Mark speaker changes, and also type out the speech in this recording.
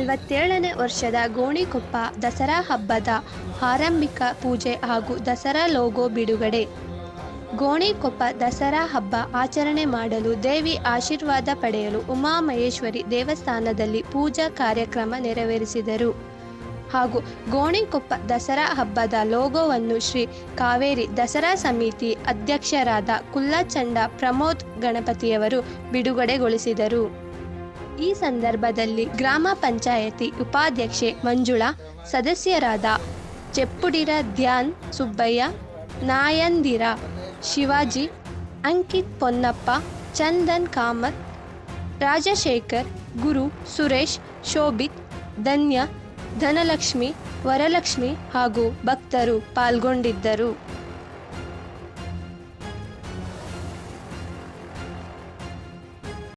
Speaker 1: ನಲವತ್ತೇಳನೇ ವರ್ಷದ ಗೋಣಿಕೊಪ್ಪ ದಸರಾ ಹಬ್ಬದ ಆರಂಭಿಕ ಪೂಜೆ ಹಾಗೂ ದಸರಾ ಲೋಗೋ ಬಿಡುಗಡೆ. ಗೋಣಿಕೊಪ್ಪ ದಸರಾ ಹಬ್ಬ ಆಚರಣೆ ಮಾಡಲು ದೇವಿ ಆಶೀರ್ವಾದ ಪಡೆಯಲು ಉಮಾಮಹೇಶ್ವರಿ ದೇವಸ್ಥಾನದಲ್ಲಿ ಪೂಜಾ ಕಾರ್ಯಕ್ರಮ ನೆರವೇರಿಸಿದರು. ಹಾಗೂ ಗೋಣಿಕೊಪ್ಪ ದಸರಾ ಹಬ್ಬದ ಲೋಗೋವನ್ನು ಶ್ರೀ ಕಾವೇರಿ ದಸರಾ ಸಮಿತಿ ಅಧ್ಯಕ್ಷರಾದ ಕುಲ್ಲಚಂಡ ಪ್ರಮೋದ್ ಗಣಪತಿಯವರು ಬಿಡುಗಡೆಗೊಳಿಸಿದರು. ಈ ಸಂದರ್ಭದಲ್ಲಿ ಗ್ರಾಮ ಪಂಚಾಯತಿ ಉಪಾಧ್ಯಕ್ಷೆ ಮಂಜುಳಾ, ಸದಸ್ಯರಾದ ಚೆಪ್ಪುಡಿರ ಧ್ಯಾನ್ ಸುಬ್ಬಯ್ಯ, ನಾಯಂದಿರ ಶಿವಾಜಿ, ಅಂಕಿತ್ ಪೊನ್ನಪ್ಪ, ಚಂದನ್ ಕಾಮತ್, ರಾಜಶೇಖರ್, ಗುರು ಸುರೇಶ್, ಶೋಭಿತ್, ಧನ್ಯ, ಧನಲಕ್ಷ್ಮಿ, ವರಲಕ್ಷ್ಮಿ ಹಾಗೂ ಭಕ್ತರು ಪಾಲ್ಗೊಂಡಿದ್ದರು.